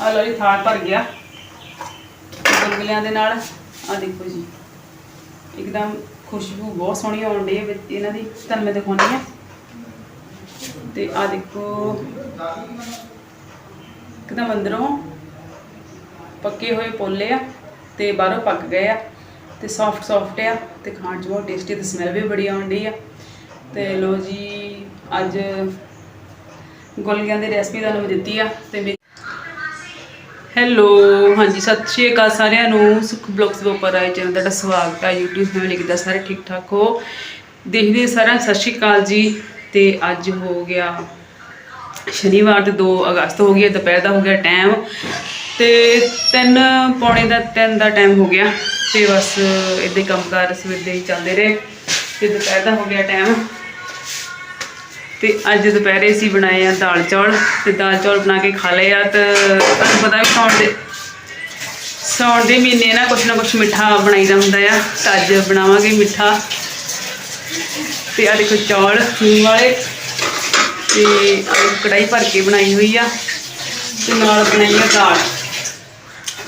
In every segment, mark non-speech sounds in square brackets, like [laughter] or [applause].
ਆ ਲੋ ਜੀ ਥਾਲ ਭਰ ਗਿਆ। ਗੁਲਗੁਲਿਆਂ ਦੇ ਨਾਲ ਆ ਦੇਖੋ ਜੀ। ਇੱਕਦਮ ਖੁਸ਼ਬੂ ਬਹੁਤ ਸੋਹਣੀ ਆਉਣ ਡਈ ਹੈ ਇਹਨਾਂ ਦੀ, ਤੁਹਾਨੂੰ ਮੈਂ ਦਿਖਾਉਣੀ ਆ। ਤੇ ਆ ਦੇਖੋ, ਇੱਕਦਮ ਅੰਦਰੋਂ ਪੱਕੇ ਹੋਏ ਪੋਲੇ ਆ ਤੇ ਬਾਹਰੋਂ ਪੱਕ ਗਏ ਆ ਤੇ ਸੌਫਟ ਸੌਫਟ ਆ ਤੇ ਖਾਣ 'ਚ ਬਹੁਤ ਟੇਸਟੀ ਤੇ ਸਮੈਲ ਵੀ ਬੜੀ ਆਉਣ ਡਈ ਆ। ਤੇ ਲੋ ਜੀ, ਅੱਜ ਗੁਲਗਿਆਂ ਦੀ ਰੈਸਪੀ ਤੁਹਾਨੂੰ ਦਿੱਤੀ ਆ ਤੇ ਮੇਰੀ ਹੈਲੋ, ਹਾਂਜੀ, ਸਤਿ ਸ਼੍ਰੀ ਅਕਾਲ ਸਾਰਿਆਂ ਨੂੰ। ਸੁਖ ਬਲੌਗਸ ਦੇ ਉੱਪਰ ਆਏ ਚੈਨਲ ਤੁਹਾਡਾ ਸਵਾਗਤ ਹੈ। YouTube ਫੈਮਿਲੀ ਕਿੱਦਾਂ ਸਾਰੇ ਠੀਕ ਠਾਕ ਹੋ। ਦੇਖਦੇ ਸਾਰਿਆਂ ਸਤਿ ਸ਼੍ਰੀ ਅਕਾਲ ਜੀ। ਤੇ ਅੱਜ ਹੋ ਗਿਆ ਸ਼ਨੀਵਾਰ ਤੇ 2 ਅਗਸਤ ਹੋ ਗਿਆ ਦੁਪਹਿਰ ਦਾ ਹੋ ਗਿਆ ਟਾਈਮ ਤੇ 3 ਪੌਣੇ ਦਾ 3 ਦਾ ਟਾਈਮ ਹੋ ਗਿਆ। ਤੇ ਬਸ ਇਦਾਂ ਹੀ ਕੰਮਕਾਰ ਸਵੇਰ ਦੇ ਹੀ ਚੱਲਦੇ ਰਹੇ। ਤੇ ਦੁਪਹਿਰ ਦਾ ਹੋ ਗਿਆ ਟਾਈਮ ਤੇ ਅੱਜ ਦੁਪਹਿਰੇ ਅਸੀਂ ਬਣਾਏ ਆ ਦਾਲ ਚੌਲ ਤੇ ਦਾਲ ਚੌਲ ਬਣਾ ਕੇ ਖਾ ਲਏ ਆ ਤੇ ਤੁਹਾਨੂੰ ਪਤਾ ਵੀ ਸਾਉਣ ਦੇ ਸਾਉਣ ਦੇ ਮਹੀਨੇ ਨਾ ਕੁਛ ਨਾ ਕੁਛ ਮਿੱਠਾ ਬਣਾਈਦਾ ਹੁੰਦਾ ਆ ਤਾਂ ਅੱਜ ਬਣਾਵਾਂਗੇ ਮਿੱਠਾ। ਤੇ ਆ ਦੇਖੋ ਚੌਲ ਖੂਨ ਵਾਲੇ ਤੇ ਆਹ ਕੜਾਈ ਭਰ ਕੇ ਬਣਾਈ ਹੋਈ ਆ ਤੇ ਨਾਲ ਬਣਾਈ ਆ ਦਾਲ।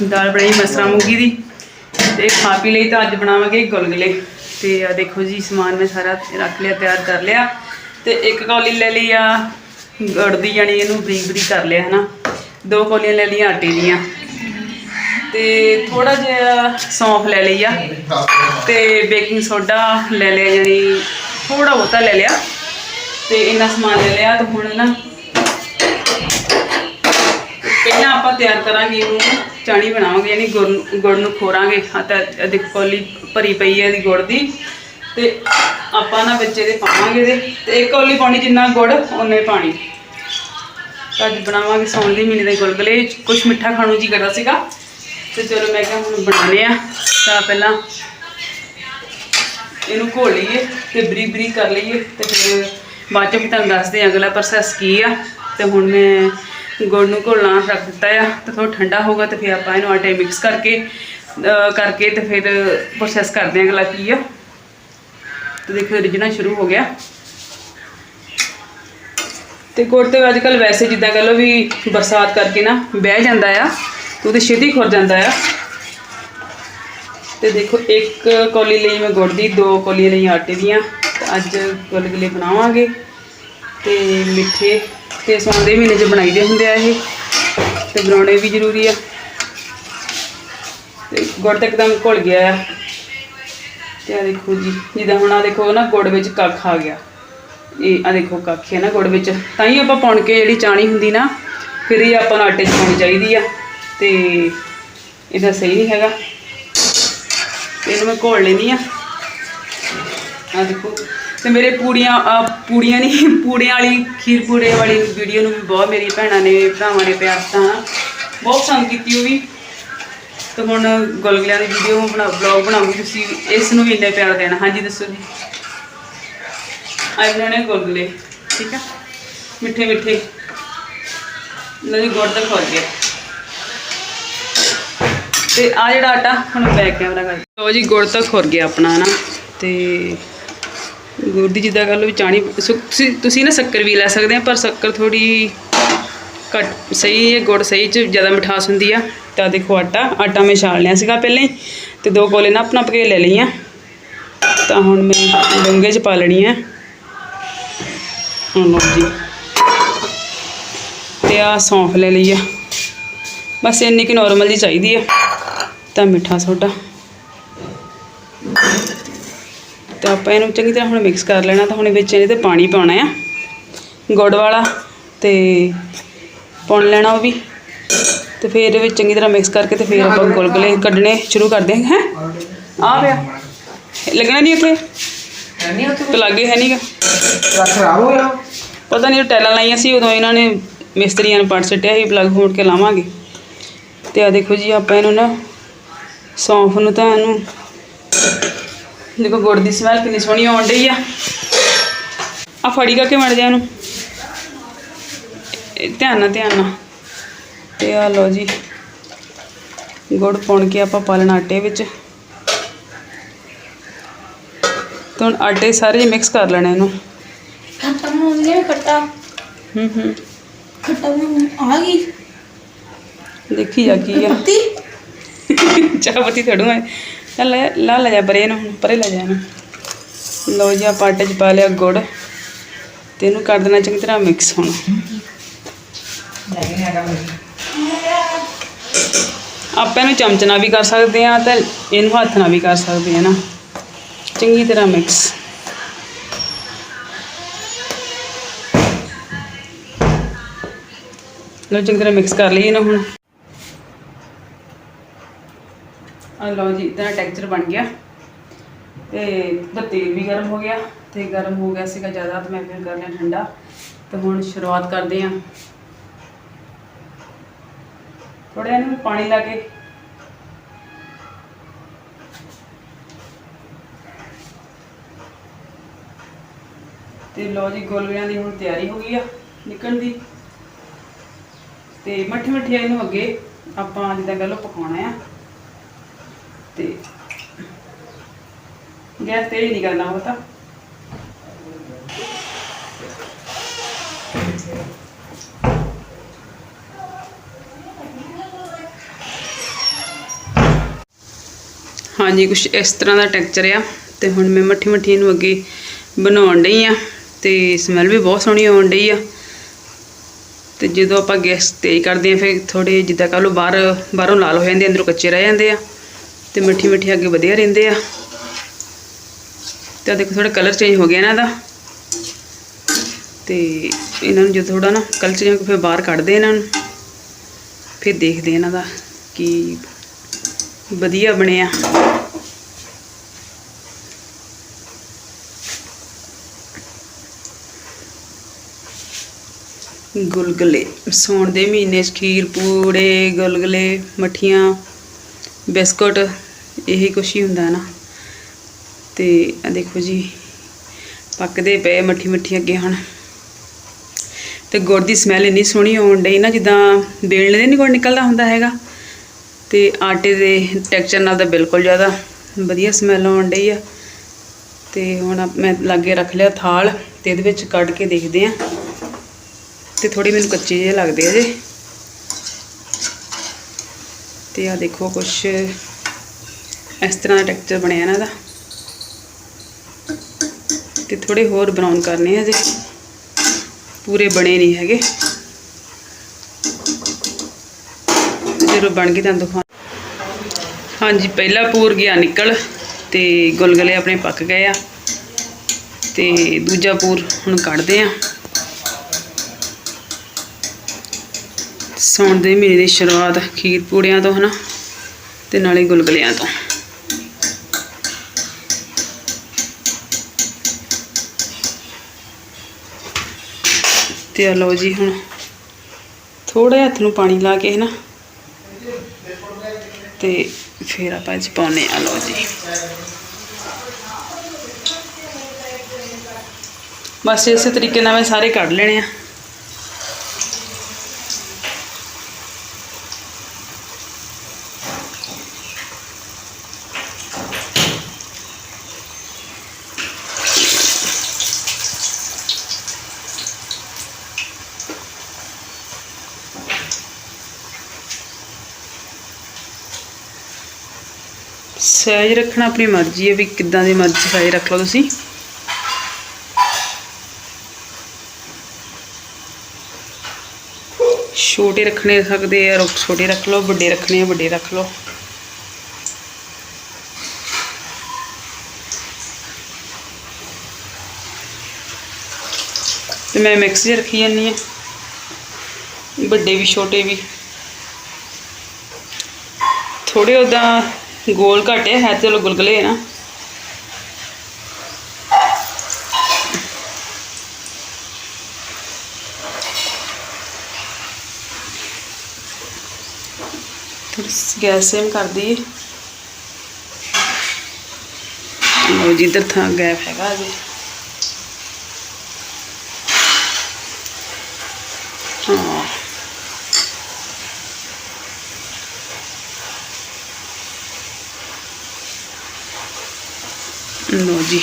ਦਾਲ ਬਣਾਈ ਮਸਰਾ ਮੂੰਗੀ ਦੀ ਤੇ ਖਾ ਪੀ ਲਈ ਤਾਂ ਅੱਜ ਬਣਾਵਾਂਗੇ ਗੁਲਗੁਲੇ। ਤੇ ਆ ਦੇਖੋ ਜੀ ਸਮਾਨ ਮੈਂ ਸਾਰਾ ਰੱਖ ਲਿਆ, ਤਿਆਰ ਕਰ ਲਿਆ। ਤੇ ਇੱਕ ਕੌਲੀ ਲੈ ਲਈ ਆ, ਗੁੜ ਦੀ ਜਾਣੀ ਇਹਨੂੰ ਬਰੀਕ ਬਰੀਕ ਕਰ ਲਿਆ, ਹਨਾ। ਦੋ ਕੌਲੀਆਂ ਲੈ ਲਈਆਂ, ਆਟੇ ਦੀਆਂ। ਤੇ ਥੋੜਾ ਜਿਹਾ ਸੌਂਫ ਲੈ ਲਈ ਆ, ਤੇ ਬੇਕਿੰਗ ਸੋਡਾ ਲੈ ਲਿਆ ਯਾਨੀ ਥੋੜਾ ਬਹੁਤਾ ਲੈ ਲਿਆ। ਤੇ ਇੰਨਾ ਸਮਾਨ ਲੈ ਲਿਆ, ਤੇ ਹੁਣ ਨਾ ਪਹਿਲਾਂ ਆਪਾਂ ਤਿਆਰ ਕਰਾਂਗੇ ਇਹਨੂੰ, ਚਾਣੀ ਬਣਾਵਾਂਗੇ, ਯਾਨੀ ਗੁੜ ਨੂੰ- ਗੁੜ ਨੂੰ ਖੋਰਾਂਗੇ। ਹਾਂ ਤਾਂ ਇਹ ਦੇਖੋ, ਕੌਲੀ ਭਰੀ ਪਈ ਹੈ ਇਹਦੀ ਗੁੜ ਦੀ। ਤੇ ਆਪਾਂ ਨਾ ਵਿੱਚ ਇਹਦੇ ਪਾਵਾਂਗੇ ਇਹਦੇ। ਤੇ ਇੱਕ ਕੌਲੀ ਪਾਣੀ ਜਿੰਨਾ ਗੁੜ ਉਹਨੇ ਪਾਣੀ। ਅੱਜ ਬਣਾਵਾਂਗੇ ਸੌਣ ਦੇ ਮਹੀਨੇ ਦੇ ਗੁਲਗੁਲੇ। ਕੁਝ ਮਿੱਠਾ ਖਾਣ ਜੀ ਕਰਦਾ ਸੀਗਾ। ਤੇ ਚਲੋ ਮੈਂ ਕਿਹਾ ਹੁਣ ਬਣਾਉਣੇ ਆ ਤਾਂ ਪਹਿਲਾਂ ਇਹਨੂੰ ਘੋਲ ਲਈਏ ਤੇ ਬਰੀ ਬਰੀ ਕਰ ਲਈਏ। ਤੇ ਫਿਰ ਬਾਅਦ ਚ ਵੀ ਤੁਹਾਨੂੰ ਦੱਸਦੇ ਹਾਂ ਅਗਲਾ ਪ੍ਰੋਸੈਸ ਕੀ ਆ। ਤੇ ਹੁਣ ਮੈਂ ਗੁੜ ਨੂੰ ਘੋਲਣਾ ਰੱਖ ਦਿੱਤਾ ਆ। ਤੇ ਥੋੜਾ ਠੰਡਾ ਹੋਗਾ ਤੇ ਫਿਰ ਆਪਾਂ ਇਹਨੂੰ ਆਟੇ ਮਿਕਸ ਕਰਕੇ ਕਰਕੇ ਤੇ ਫਿਰ ਪ੍ਰੋਸੈਸ ਕਰਦੇ ਹਾਂ ਅਗਲਾ ਕੀ ਆ। ਤੇ ਦੇਖੋ ਰਿਜਣਾ ਸ਼ੁਰੂ ਹੋ ਗਿਆ। ਤੇ ਗੁੜ ਤੇ ਅੱਜ ਕੱਲ ਵੈਸੇ ਜਿੱਦਾਂ ਕਹ ਲਓ ਵੀ ਬਰਸਾਤ ਕਰਕੇ ਨਾ ਬਹਿ ਜਾਂਦਾ ਆ, ਤੇ ਉਹਦੇ ਛੇਤੀ ਖੁਰ ਜਾਂਦਾ ਆ। ਤੇ ਦੇਖੋ ਇੱਕ ਕੌਲੀ ਲਈ ਮੈਂ ਗੁੜ ਦੀ, ਦੋ ਕੌਲੀ ਲਈ ਆਟੇ ਦੀਆਂ, ਤੇ ਅੱਜ ਗੁਲਗੁਲੇ ਬਣਾਵਾਂਗੇ। ਤੇ ਮਿੱਠੇ ਤੇ ਸੌਂਦੇ ਮਹੀਨੇ 'ਚ ਬਣਾਈਦੇ ਹੁੰਦੇ ਆ ਇਹ, ਤੇ ਬਣਾਉਣੇ ਵੀ ਜ਼ਰੂਰੀ ਆ। ਤੇ ਗੁੜ ਤਾਂ ਇੱਕਦਮ ਘੁਲ ਗਿਆ ਆ। ਤੇ ਆ ਦੇਖੋ ਜੀ, ਜਿੱਦਾਂ ਹੁਣ ਆ ਦੇਖੋ ਨਾ ਗੁੜ ਵਿੱਚ ਕੱਖ ਆ ਗਿਆ। ਇਹ ਆ ਦੇਖੋ ਕੱਖ ਹੈ ਨਾ ਗੁੜ ਵਿੱਚ। ਤਾਂ ਹੀ ਆਪਾਂ ਪੁਣ ਕੇ ਜਿਹੜੀ ਚਾਣੀ ਹੁੰਦੀ ਨਾ, ਫਿਰ ਇਹ ਆਪਾਂ ਨੂੰ ਆਟੇ 'ਚ ਪਾਉਣੀ ਚਾਹੀਦੀ ਆ। ਤੇ ਇਹਦਾ ਸਹੀ ਨਹੀਂ ਹੈਗਾ। ਇਹਨੂੰ ਮੈਂ ਘੋਲ ਲੈਂਦੀ ਆ। ਆ ਦੇਖੋ। ਤੇ ਮੇਰੇ ਪੂੜੀਆਂ ਪੂੜੀਆਂ ਨਹੀਂ, ਪੂੜੀਆਂ ਵਾਲੀ, ਖੀਰ ਪੂੜੇ ਵਾਲੀ ਵੀਡੀਓ ਨੂੰ ਵੀ ਬਹੁਤ ਮੇਰੀ ਭੈਣਾਂ ਨੇ, ਭਰਾਵਾਂ ਨੇ ਪਿਆਰ ਦਿੱਤਾ। ਨਾ ਬਹੁਤ ਪਸੰਦ ਕੀਤੀ ਉਹ ਵੀ। ਤੇ ਹੁਣ ਗੁਲਗੁਲਿਆਂ ਦੀ ਵੀਡੀਓ ਬਣਾ ਵਲੌਗ ਬਣਾਉਂਗੀ ਤੁਸੀਂ, ਇਸ ਨੂੰ ਵੀ ਇੰਨੇ ਪਿਆਰ ਦੇਣਾ। ਹਾਂਜੀ, ਦੱਸੋ ਜੀ। ਅੱਜ ਬਣਾਉਣੇ ਗੁਲਗੁਲੇ। ਠੀਕ ਆ? ਮਿੱਠੇ ਮਿੱਠੇ। ਲਓ ਜੀ, ਗੁੜ ਦਾ ਖੋਲ ਗਿਆ। ਤੇ ਆ ਜਿਹੜਾ ਆਟਾ, ਹੁਣ ਬੈਕ ਕੈਮਰਾ ਕਰ ਲਓ ਜੀ, ਗੁੜ ਤਾਂ ਖੁਰ ਗਿਆ ਆਪਣਾ ਨਾ ਤੇ ਗੁੜ ਦੀ ਜਿੱਦਾਂ ਗੱਲ ਵੀ ਚਾਣੀ ਤੁਸੀਂ ਤੁਸੀਂ ਨਾ ਸ਼ੱਕਰ ਵੀ ਲੈ ਸਕਦੇ ਆ, ਪਰ ਸ਼ੱਕਰ ਥੋੜੀ ਘੱਟ, ਸਹੀ ਹੈ, ਗੁੜ ਸਹੀ ਚ ਜ਼ਿਆਦਾ ਮਿਠਾਸ ਹੁੰਦੀ ਆ। ਤਾਂ ਦੇਖੋ ਆਟਾ ਆਟਾ ਮੈਂ ਛਾਲ ਲਿਆ ਸੀਗਾ ਪਹਿਲਾਂ ਹੀ ਤੇ ਦੋ ਕੋਲੇ ਨਾ ਆਪਣਾ ਪਕੇ ਲੈ ਲਈਆਂ। ਤਾਂ ਹੁਣ ਮੈਂ ਡੂੰਘੇ ਚ ਪਾ ਲੈਣੀ ਆ। ਹੁਣ ਲਓ ਜੀ। ਤੇ ਆ ਸੌਂਫ ਲੈ ਲਈ ਆ। ਬਸ ਇੰਨੀ ਕਿ ਨਾਰਮਲ ਜੀ ਚਾਹੀਦੀ ਆ। ਤਾਂ ਮਿੱਠਾ ਸੋਡਾ। ਤਾਂ ਆਪਾਂ ਇਹਨੂੰ ਚੰਗੀ ਤਰ੍ਹਾਂ ਹੁਣ ਮਿਕਸ ਕਰ ਲੈਣਾ, ਤਾਂ ਹੁਣ ਵਿੱਚ ਇਹਦੇ ਤੇ ਪਾਣੀ ਪਾਉਣਾ ਆ। ਗੁੜ ਵਾਲਾ ਤੇ ਪਾਉਣ ਲੈਣਾ ਉਹ ਵੀ। ਤੇ ਫਿਰ ਇਹਦੇ ਵਿੱਚ ਚੰਗੀ ਤਰ੍ਹਾਂ ਮਿਕਸ ਕਰਕੇ ਤੇ ਫਿਰ ਆਪਾਂ ਗੁਲਗੁਲੇ ਕੱਢਣੇ ਸ਼ੁਰੂ ਕਰਦੇ ਹਾਂ ਹੈ? ਆ ਪਿਆ। ਲੱਗਣਾ ਨਹੀਂ ਉੱਥੇ? ਨਹੀਂ ਉੱਥੇ ਤੇ ਲਾਗੇ ਹੈ ਨਹੀਂਗਾ ਖਰਾਬ ਹੋ ਗਿਆ। ਪਤਾ ਨਹੀਂ ਉਹ ਟੈਲਾਂ ਲਾਈਆਂ ਸੀ ਉਦੋਂ ਇਹਨਾਂ ਨੇ ਮਿਸਤਰੀਆਂ ਨੇ ਪੜ ਸੱਟਿਆ ਸੀ ਪਲੱਗ ਫੋੜ ਕੇ ਲਾਵਾਂਗੇ। ਤੇ ਆ ਦੇਖੋ ਜੀ ਆਪਾਂ ਇਹਨੂੰ ਨਾ ਸੌਂਫ ਨੂੰ ਤਾਂ ਇਹਨੂੰ ਦੇਖੋ ਗੁੜ ਦੀ ਸਮੈਲ ਕਿੰਨੀ ਸੋਹਣੀ ਆਉਣ ਡਈ ਆ। ਆ ਫੜੀ ਕਰਕੇ ਮੜ ਜਾ ਇਹਨੂੰ? ਇਹ ਧਿਆਨ ਨਾਲ ਧਿਆਨ ਨਾਲ। ਤੇ ਆ ਲਓ ਜੀ ਗੁੜ ਪਾਉਣ ਕੇ ਆਪਾਂ ਪਾ ਲੈਣਾ ਆਟੇ ਵਿੱਚ। ਹੁਣ ਆਟੇ ਸਾਰੇ ਜੀ ਮਿਕਸ ਕਰ ਲੈਣਾ ਇਹਨੂੰ। ਖੱਟਾ ਬਣਾਉਣੀ ਹੈ ਖੱਟਾ। ਹੂੰ ਹੂੰ। ਖੱਟਾ ਬਣਾਉਣ ਆ ਗਈ। ਦੇਖੀ ਜਾ ਕੀ ਆ। [laughs] ਚਾਹ ਪਤੀ ਥੜੂਆ ਚੱਲ ਲਾ ਲੈ ਜਾ ਪਰੇ ਇਹਨੂੰ ਪਰੇ ਲੈ ਜਾ ਇਹਨੂੰ। ਲਓ ਜੀ ਆਪਾਂ ਆਟੇ 'ਚ ਪਾ ਲਿਆ ਗੁੜ। ਤੇ ਇਹਨੂੰ ਕਰ ਦੇਣਾ ਚੰਗੀ ਤਰ੍ਹਾਂ ਮਿਕਸ ਹੁਣ। ਨਹੀਂ ਹੈਗਾ ਆਪਾਂ ਇਹਨੂੰ ਚਮਚ ਨਾਲ ਵੀ ਕਰ ਸਕਦੇ ਆ ਤੇ ਇਹਨੂੰ ਹੱਥ ਨਾਲ ਵੀ ਕਰ ਸਕਦੇ ਆ ਨਾ। ਚੰਗੀ ਤਰ੍ਹਾਂ ਮਿਕਸ ਲਓ, ਚੰਗੀ ਤਰ੍ਹਾਂ ਮਿਕਸ ਕਰ ਲਈਏ ਇਹਨੂੰ ਹੁਣ। ਆ ਲਓ ਜੀ ਇਦਾਂ ਟੈਕਸਚਰ ਬਣ ਗਿਆ। ਤੇ ਦਾ ਤੇਲ ਵੀ ਗਰਮ ਹੋ ਗਿਆ। ਤੇ ਗਰਮ ਹੋ ਗਿਆ ਸੀਗਾ ਜ਼ਿਆਦਾ, ਤੇ ਮੈਂ ਫਿਰ ਕਰ ਲਿਆ ਠੰਡਾ। ਤੇ ਹੁਣ ਸ਼ੁਰੂਆਤ ਕਰਦੇ ਆ ਥੋੜਾ ਇਹਨੂੰ ਪਾਣੀ ਲਾ ਕੇ। ਤੇ ਲਓ ਜੀ ਗੋਲਗਿਆਂ ਦੀ ਹੁਣ ਤਿਆਰੀ ਹੋ ਗਈ ਆ ਨਿਕਲਣ ਦੀ। ਤੇ ਮੱਠੀ ਮੱਠੀ ਇਹਨੂੰ ਅੱਗੇ ਆਪਾਂ ਜਿੱਦਾਂ ਕਹ ਲਓ ਪਕਾਉਣਾ ਆ। ਤੇ ਗੈਸ ਤੇ ਹੀ ਨਹੀਂ ਕਰਨਾ ਉਹ ਤਾਂ। ਹਾਂਜੀ ਕੁਝ ਇਸ ਤਰ੍ਹਾਂ ਦਾ ਟੈਕਸਚਰ ਆ ਤੇ ਹੁਣ ਮੈਂ ਮੱਠੀ ਮੱਠੀ ਇਹਨੂੰ ਅੱਗੇ ਬਣਾਉਣ ਡਈ ਆ ਤੇ ਸਮੈਲ ਵੀ ਬਹੁਤ ਸੋਹਣੀ ਆਉਣ ਡਈ ਆ। ਤੇ ਜਦੋਂ ਆਪਾਂ ਗੈਸ ਤੇਜ਼ ਕਰਦੇ ਆ, ਫਿਰ ਥੋੜੇ ਜਿੱਦਾਂ ਕਹ ਲਓ ਬਾਹਰ, ਬਾਹਰੋਂ ਲਾਲ ਹੋ ਜਾਂਦੇ, ਅੰਦਰੋਂ ਕੱਚੇ ਰਹਿ ਜਾਂਦੇ ਆ ਤੇ ਮਿੱਠੀ ਮਿੱਠੀ ਅੱਗੇ ਵਧੀਆ ਰਹਿੰਦੇ ਆ। ਤੇ ਦੇਖੋ ਥੋੜਾ ਕਲਰ ਚੇਂਜ ਹੋ ਗਿਆ ਇਹਨਾਂ ਦਾ ਤੇ ਇਹਨਾਂ ਨੂੰ ਜਦੋਂ ਥੋੜਾ ਨਾ ਕਲਰ ਚੇਂਜ ਫਿਰ ਬਾਹਰ ਕੱਢਦੇ ਇਹਨਾਂ ਨੂੰ। ਫਿਰ ਦੇਖਦੇ ਇਹਨਾਂ ਦਾ ਕੀ ਵਧੀਆ ਬਣਿਆ ਗੁਲਗੁਲੇ, ਸੌਣ ਦੇ ਮਹੀਨੇ 'ਚ ਖੀਰ, ਪੂੜੇ, ਗੁਲਗੁਲੇ, ਮਠੀਆਂ, ਬਿਸਕੁਟ, ਇਹੀ ਕੁਛ ਹੀ ਹੁੰਦਾ ਨਾ। ਤੇ ਆ ਦੇਖੋ ਜੀ, ਪੱਕਦੇ ਪਏ ਮੱਠੀ ਮੱਠੀ ਅੱਗੇ ਹੁਣ। ਤੇ ਗੁੜ ਦੀ ਸਮੈਲ ਇੰਨੀ ਸੋਹਣੀ ਆਉਣ ਡਈ ਨਾ, ਜਿੱਦਾਂ ਬੇਲਣੇ ਦੇ ਨਹੀਂ ਗੁੜ ਨਿਕਲਦਾ ਹੁੰਦਾ ਹੈਗਾ। ਤੇ ਆਟੇ ਦੇ ਟੈਕਸਚਰ ਨਾਲ ਤਾਂ ਬਿਲਕੁਲ ਜ਼ਿਆਦਾ ਵਧੀਆ ਸਮੈਲ ਆਉਣ ਡਈ ਆ। ਤੇ ਹੁਣ ਮੈਂ ਲਾਗੇ ਰੱਖ ਲਿਆ ਥਾਲ ਤੇ ਇਹਦੇ ਵਿੱਚ ਕੱਢ ਕੇ ਦੇਖਦੇ ਆ। ਤੇ ਥੋੜੀ ਮੈਨੂੰ ਕੱਚੇ ਜਿਹੇ ਲੱਗਦੇ ਆ ਜੇ। ਤੇ ਆ ਦੇਖੋ ਕੁਛ ਇਸ ਤਰ੍ਹਾਂ ਦਾ ਟੈਕਸਚਰ ਬਣਿਆ ਇਹਨਾਂ ਦਾ। ਤੇ ਥੋੜੇ ਹੋਰ ਬਰਾਊਨ ਕਰਨੇ ਆ ਜੇ। ਪੂਰੇ ਬਣੇ ਨਹੀਂ ਹੈਗੇ। ਤੇ ਬਣ ਗਈ ਤਾਂ ਦਿਖਾ ਹਾਂਜੀ, ਪਹਿਲਾ ਪੂਰ ਗਿਆ ਨਿਕਲ ਤੇ ਗੁਲਗੁਲੇ ਆਪਣੇ ਪੱਕ ਗਏ ਆ ਤੇ ਦੂਜਾ ਪੂਰ ਹੁਣ ਕੱਢਦੇ ਆ। ਸੌਣ ਦੇ ਮਹੀਨੇ ਦੀ ਸ਼ੁਰੂਆਤ ਖੀਰ ਪੂੜਿਆਂ ਤੋਂ ਹਨਾ, ਤੇ ਨਾਲੇ ਗੁਲਗੁਲਿਆਂ ਤੋਂ। ਤੇ ਆ ਲਓ ਜੀ ਹੁਣ ਥੋੜੇ ਹੱਥ ਨੂੰ ਪਾਣੀ ਲਾ ਕੇ ਹਨਾ। ਤੇ ਫਿਰ ਆਪਾਂ ਇਹ 'ਚ ਪਾਉਨੇ ਆ ਲਓ ਜੀ। ਬਸ ਇਸੇ ਤਰੀਕੇ ਨਾਲ ਮੈਂ ਸਾਰੇ ਕੱਢ ਲੈਣੇ ਆ। ਸਾਈਜ਼ ਰੱਖਣਾ ਆਪਣੀ ਮਰਜ਼ੀ ਹੈ ਵੀ ਕਿੱਦਾਂ ਦੀ ਮਰਜ਼ੀ ਸਾਈਜ਼ ਰੱਖ ਲਓ ਤੁਸੀਂ। ਛੋਟੇ ਰੱਖਣੇ ਸਕਦੇ ਆ, ਰੁੱਖ ਛੋਟੇ ਰੱਖ ਲਓ, ਵੱਡੇ ਰੱਖਣੇ ਆ, ਵੱਡੇ ਰੱਖ ਲਓ। ਤੇ ਮੈਂ ਮਿਕਸ ਜਿਹਾ ਰੱਖੀ ਜਾਂਦੀ ਆ ਵੱਡੇ ਵੀ, ਛੋਟੇ ਵੀ। ਥੋੜੇ ਉਦਾਂ ਗੋਲ ਘਟੇ ਹੈ ਤੇ ਚਲੋ ਗੁਲਗੁਲੇ ਆ ਨਾ ਥੋੜੀ ਗੈਸ ਸੇਮ ਕਰ ਦਈਏ ਲਓ ਜੀ ਇੱਧਰ ਥਾਂ ਗੈਪ ਹੈਗਾ ਜੀ ਹਾਂ ਲਓ ਜੀ।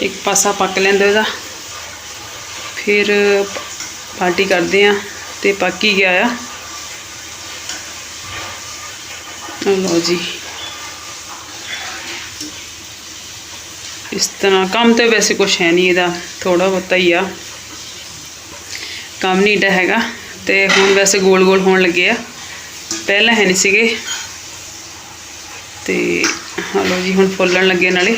ਇੱਕ ਪਾਸਾ ਪੱਕ ਲੈਂਦਾ ਇਹਦਾ। ਫਿਰ ਪਾਰਟੀ ਕਰਦੇ ਆ ਤੇ ਪੱਕ ਹੀ ਗਿਆ ਆ। ਆਹ ਜੀ। ਇਸ ਤਰ੍ਹਾਂ ਕੰਮ ਤੇ ਵੈਸੇ ਕੁਝ ਹੈ ਨਹੀਂ ਇਹਦਾ ਥੋੜਾ ਬਹੁਤਾ ਹੀ ਆ। ਕੰਮ ਨਹੀਂ ਏਡਾ ਹੈਗਾ ਤੇ ਹੁਣ ਵੈਸੇ ਗੋਲ ਗੋਲ ਹੋਣ ਲੱਗੇ ਆ। ਪਹਿਲਾਂ ਹੈ ਨਹੀਂ ਸੀਗੇ। ਤੇ ਹਲੋ ਜੀ, ਹੁਣ ਫੁੱਲਣ ਲੱਗੇ ਨਾਲੇ।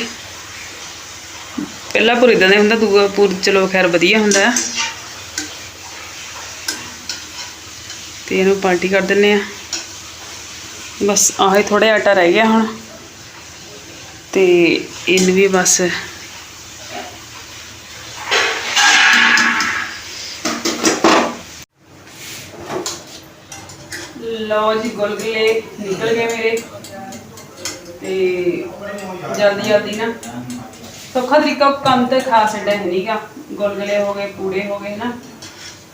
ਪਹਿਲਾ ਪੂਰ ਇਦਾਂ ਦਾ ਹੁੰਦਾ, ਦੂਆ ਪੂਰ ਚਲੋ ਖੈਰ ਵਧੀਆ ਹੁੰਦਾ। ਆ ਤੇ ਇਹਨੂੰ ਪਾਰਟੀ ਕਰ ਦਿੰਨੇ ਆ। ਬਸ ਆਹੇ ਥੋੜਾ ਆਟਾ ਰਹਿ ਗਿਆ ਹੁਣ। ਤੇ ਇਹਨੂੰ ਵੀ ਬਸ ਲਓ ਜੀ, ਗੁਲਗੁਲੇ ਨਿਕਲ ਗਏ ਮੇਰੇ। ਤੇ ਜਲਦੀ ਜਲਦੀ ਨਾ ਸੌਖਾ ਤਰੀਕਾ ਕੰਮ ਤੇ ਖਾਸ ਏਡਾ ਹੈ ਨਹੀਂਗਾ ਗੁਲਗੁਲੇ ਹੋ ਗਏ, ਪੂੜੇ ਹੋ ਗਏ ਨਾ।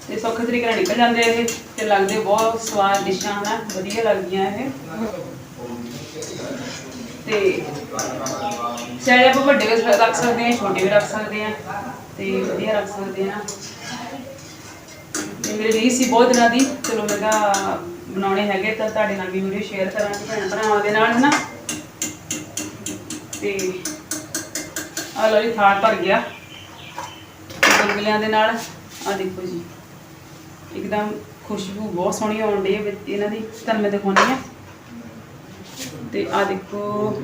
ਤੇ ਸੌਖੇ ਤਰੀਕੇ ਨਾਲ ਨਿਕਲ ਜਾਂਦੇ ਇਹ ਤੇ ਲੱਗਦੇ ਬਹੁਤ ਸਵਾਦ ਡਿਸ਼ਾਂ ਹਨਾ ਵਧੀਆ ਲੱਗਦੀਆਂ ਇਹ। ਤੇ ਚਾਹੇ ਆਪਾਂ ਵੱਡੇ ਵੀ ਰੱਖ ਸਕਦੇ ਹਾਂ ਛੋਟੇ ਵੀ ਰੱਖ ਸਕਦੇ ਹਾਂ ਤੇ ਵਧੀਆ ਰੱਖ ਸਕਦੇ ਹਾਂ ਤੇ ਮੇਰੇ ਲਈ ਸੀ ਬਹੁਤ ਦਿਨਾਂ ਦੀ, ਚਲੋ ਮੈਂ ਕਿਹਾ ਬਣਾਉਣੇ ਹੈਗੇ ਤਾਂ ਤੁਹਾਡੇ ਨਾਲ ਵੀ ਵੀਡੀਓ ਸ਼ੇਅਰ ਕਰਾਂਗੇ, ਭੈਣ ਭਰਾਵਾਂ ਦੇ ਨਾਲ, ਹਨਾ? ਤੇ ਆ ਲੋ ਜੀ ਥਾਲ ਭਰ ਗਿਆ। ਗੁਲਗੁਲਿਆਂ ਦੇ ਨਾਲ। ਆ ਦੇਖੋ ਜੀ, ਇੱਕਦਮ ਖੁਸ਼ਬੂ ਬਹੁਤ ਸੋਹਣੀ ਆਉਣ ਡਈ ਹੈ ਇਹਨਾਂ ਦੀ, ਤੁਹਾਨੂੰ ਮੈਂ ਦਿਖਾਉਣੀ ਆ। ਤੇ ਆ ਦੇਖੋ,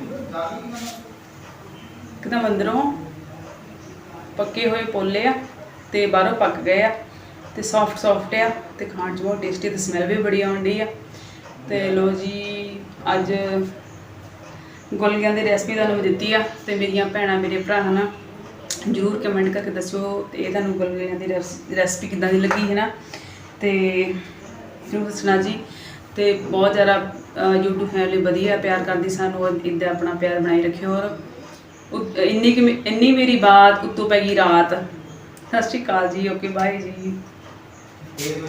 ਇੱਕਦਮ ਅੰਦਰੋਂ ਪੱਕੇ ਹੋਏ ਪੋਲੇ ਆ ਤੇ ਬਾਹਰੋਂ ਪੱਕ ਗਏ ਆ ਤੇ ਸੌਫਟ ਸੌਫਟ ਆ ਤੇ ਖਾਣ 'ਚ ਬਹੁਤ ਟੇਸਟੀ ਤੇ ਸਮੈਲ ਵੀ ਬੜੀ ਆਉਣ ਡਈ ਆ। ਤੇ ਲੋ ਜੀ, ਅੱਜ ਗੁਲਗੁਲਿਆਂ ਦੀ ਰੈਸਪੀ ਤੁਹਾਨੂੰ ਮੈਂ ਦਿੱਤੀ ਆ ਤੇ ਮੇਰੀਆਂ ਭੈਣਾਂ ਮੇਰੇ ਭਰਾ ਹਨਾ ਜਰੂਰ ਕਮੈਂਟ ਕਰਕੇ ਦੱਸਿਓ ਤੇ ਇਹ ਤੁਹਾਨੂੰ ਗੁਲਗੁਲਿਆਂ ਦੀ ਰੈਸਪੀ ਕਿੱਦਾਂ ਦੀ ਲੱਗੀ ਹੈ ਨਾ ਤੇ ਜਰੂਰ ਦੱਸਣਾ ਜੀ ਤੇ ਬਹੁਤ ਜ਼ਿਆਦਾ ਅਹ, YouTube ਫੈਮਿਲੀ ਵਧੀਆ ਪਿਆਰ ਕਰਦੀ ਸਾਨੂੰ ਇੱਦਾਂ ਆਪਣਾ ਪਿਆਰ ਬਣਾਈ ਰੱਖਿਓ ਔਰ ਉ- ਇੰਨੀ ਕਿ ਇੰਨੀ ਮੇਰੀ ਬਾਤ ਉੱਤੋਂ ਪੈ ਗਈ ਰਾਤ। ਸਤਿ ਸ਼੍ਰੀ ਅਕਾਲ ਜੀ ਓਕੇ ਬਾਏ ਜੀ। ਇਹ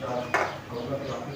ਵੀ